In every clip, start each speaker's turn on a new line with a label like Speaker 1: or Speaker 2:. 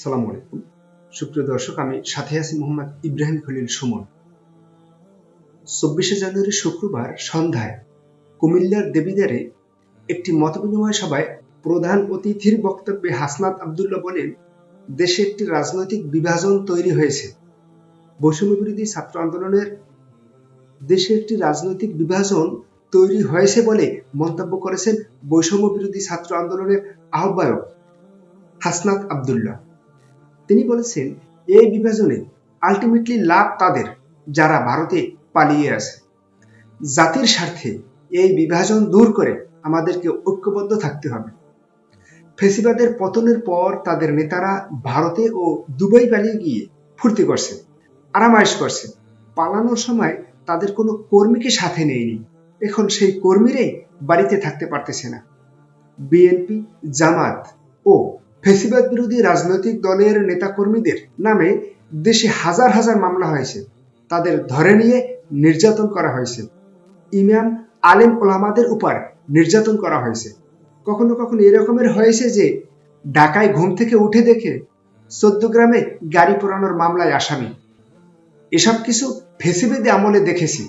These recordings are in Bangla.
Speaker 1: সালামু আলাইকুম। সুপ্রিয় দর্শক, আমি সাথে আছি মোহাম্মদ ইব্রাহিম খলিল সুমন। চব্বিশে জানুয়ারি শুক্রবার সন্ধ্যায় কুমিল্লার দেবিদারে একটি মতবিনিময় সভায় প্রধান অতিথির বক্তব্যে হাসনাত আবদুল্লাহ বলেন, দেশে একটি রাজনৈতিক বিভাজন তৈরি হয়েছে। বৈষম্য বিরোধী ছাত্র আন্দোলনের দেশে একটি রাজনৈতিক বিভাজন তৈরি হয়েছে বলে মন্তব্য করেছেন বৈষম্য বিরোধী ছাত্র আন্দোলনের আহ্বায়ক হাসনাত আবদুল্লাহ। তিনি বলেছেন, এই বিভাজনে আলটিমেটলি লাভ তাদের, যারা ভারতে পালিয়ে আছে জাতির স্বার্থে এই বিভাজন দূর করে আমাদেরকে ঐক্যবদ্ধ থাকতে হবে। ফেসিবাদের পতনের পর তাদের নেতারা ভারতে ও দুবাই পালিয়ে গিয়ে ফুর্তি করছে, আরামায়েশ করছে। পালানোর সময় তাদের কোনো কর্মীকে সাথে নেয়নি। এখন সেই কর্মীরাই বাড়িতে থাকতে পারতেছে না। বিএনপি, জামাত ও ফেসিবাদ বিরোধী রাজনৈতিক দলের নেতাকর্মীদের নামে দেশে হাজার হাজার মামলা হয়েছে। তাদের ধরে নিয়ে নির্যাতন করা হয়েছে। ইমাম, আলেম ওলামাদের উপর নির্যাতন করা হয়েছে। কখনো কখনো এরকমের হয়েছে যে, ঢাকায় ঘুম থেকে উঠে দেখে চোদ্দ গ্রামে গাড়ি পোড়ানোর মামলায় আসামি। এসব কিছু ফেসিবেদে আমলে দেখেছি।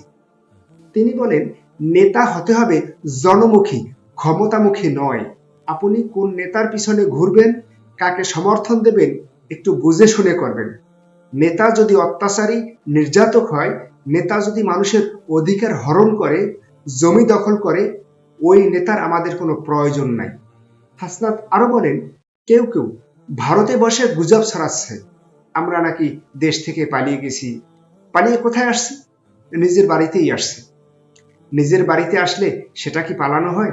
Speaker 1: তিনি বলেন, নেতা হতে হবে জনমুখী, ক্ষমতামুখী নয়। আপনি কোন নেতার পিছনে ঘুরবেন, কাকে সমর্থন দেবেন, একটু বুঝে শুনে করবেন। নেতা যদি অত্যাচারী, নির্যাতক হয়, নেতা যদি মানুষের অধিকার হরণ করে, জমি দখল করে, ওই নেতার আমাদের কোনো প্রয়োজন নাই। হাসনাত আরও বলেন, কেউ কেউ ভারতে বসে গুজব ছড়াচ্ছে। আমরা নাকি দেশ থেকে পালিয়ে গেছি। পালিয়ে কোথায় আসছি? নিজের বাড়িতেই আসছে। নিজের বাড়িতে আসলে সেটা কি পালানো হয়?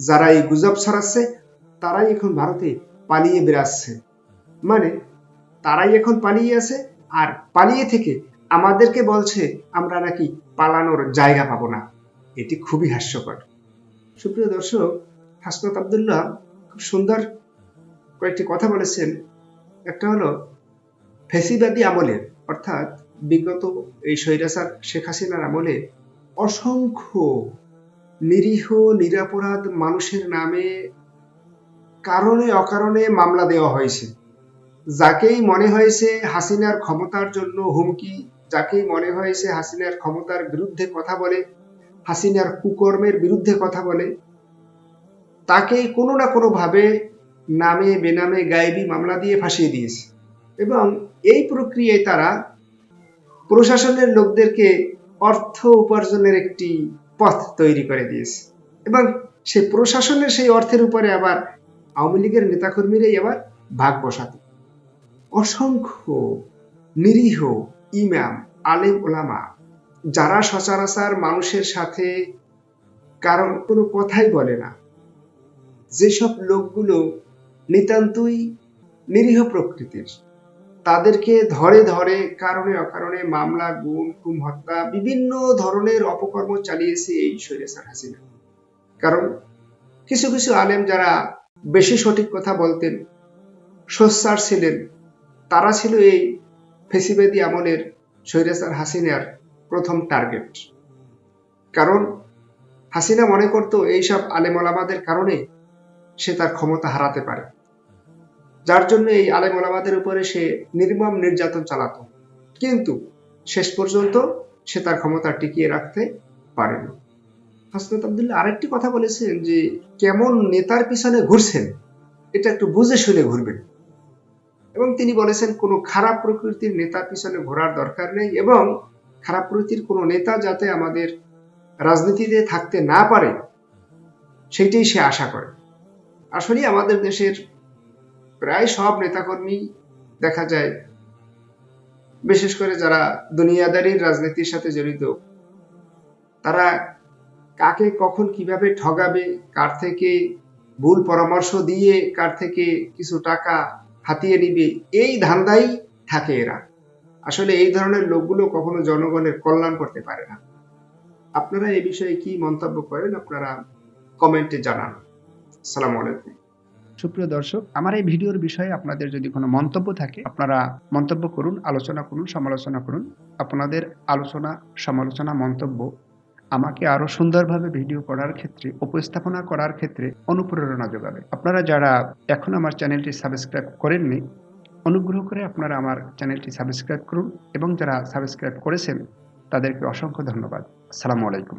Speaker 1: যারা এই গুজব ছড়াচ্ছে, তারাই এখন ভারতে পালিয়ে বেড়াচ্ছে। মানে তারাই এখন পালিয়ে আছে, আর পালিয়ে থেকে আমাদেরকে বলছে, আমরা নাকি পালানোর জায়গা পাবো না। এটি খুবই হাস্যকর। সুপ্রিয় দর্শক, হাসনাত আবদুল্লাহ খুব সুন্দর কয়েকটি কথা বলেছেন। একটা হলো, ফেসিবাদী আমলের অর্থাৎ বিগত এই স্বৈরাচার শেখ হাসিনার আমলে অসংখ্য নিরীহ, নিরাপরাধ মানুষের নামে কারণে অকারণে মামলা দেওয়া হয়েছে। যাকেই মনে হয়েছে হাসিনার ক্ষমতার জন্য হুমকি, যাকেই মনে হয়েছে হাসিনার ক্ষমতার বিরুদ্ধে কথা বলে, হাসিনার কুকর্মের বিরুদ্ধে কথা বলে তাকেই কোনো না কোনো ভাবে নামে বেনামে গায়েবি মামলা দিয়ে ফাঁসিয়ে দিয়েছে। এবং এই প্রক্রিয়ায় তারা প্রশাসনের লোকদেরকে অর্থ উপার্জনের একটি পথ তৈরি করে দিয়েছে। এবং সেই প্রশাসনের সেই অর্থের উপরে আবার আওয়ামী লীগের নেতাকর্মীরাই আবার ভাগ বসাতে। অসংখ্য নিরীহ ইমাম, আলেম ওলামা যারা সচরাচর মানুষের সাথে কারণ কোনো কথাই বলে না, যেসব লোকগুলো নিতান্তই নিরীহ প্রকৃতির। তাদেরকে ধরে ধরে, কারণে অকারণে মামলা, গুম খুম হত্যা, বিভিন্ন ধরনের অপকর্ম চালিয়েছে এই স্বৈরাচার হাসিনা। কারণ কিছু কিছু আলেম যারা বেশি সঠিক কথা বলতেন, সোচ্চার ছিলেন, তারা ছিল এই ফেসিবেদি আমলের স্বৈরাচার হাসিনার প্রথম টার্গেট। কারণ হাসিনা মনে করত, এইসব আলেম ওলামাদের কারণে সে তার ক্ষমতা হারাতে পারে। যার জন্য এই আলেম ওলামাদের উপরে সে নির্মম নির্যাতন চালাতো। কিন্তু শেষ পর্যন্ত সে তার ক্ষমতা টিকিয়ে রাখতে পারেনি। হাসনাত আবদুল্লাহ আরেকটি কথা বলেছেন যে, কেমন নেতার পিছনে ঘুরছেন, এটা একটু বুঝে শুনে ঘুরবেন। এবং তিনি বলেছেন, কোনো খারাপ প্রকৃতির নেতার পিছনে ঘোরার দরকার নেই এবং খারাপ প্রকৃতির কোনো নেতা যাতে আমাদের রাজনীতিতে থাকতে না পারে, সেইটাই সে আশা করে। আসলে আমাদের দেশের প্রায় সব নেতাকর্মী দেখা যায়, বিশেষ করে যারা দুনিয়াদারির রাজনীতির সাথে জড়িত, তারা কাকে কখন কীভাবে ঠগাবে, কার থেকে ভুল পরামর্শ দিয়ে কার থেকে কিছু টাকা হাতিয়ে নিবে, এই ধান্দাই থাকে এরা। আসলে এই ধরনের লোকগুলো কখনো জনগণের কল্যাণ করতে পারে না। আপনারা এই বিষয়ে কি মন্তব্য করেন, আপনারা কমেন্টে জানান। সালাম আলাইকুম।
Speaker 2: সুপ্রিয় দর্শক, আমার এই ভিডিওর বিষয়ে আপনাদের যদি কোনো মন্তব্য থাকে, আপনারা মন্তব্য করুন, আলোচনা করুন, সমালোচনা করুন। আপনাদের আলোচনা, সমালোচনা মন্তব্য আমাকে আরও সুন্দরভাবে ভিডিও করার ক্ষেত্রে, উপস্থাপনা করার ক্ষেত্রে অনুপ্রেরণা যোগাবে। আপনারা যারা এখন আমার চ্যানেলটি সাবস্ক্রাইব করেননি, অনুগ্রহ করে আপনারা আমার চ্যানেলটি সাবস্ক্রাইব করুন এবং যারা সাবস্ক্রাইব করেছেন, তাদেরকে অসংখ্য ধন্যবাদ। আসসালামু আলাইকুম।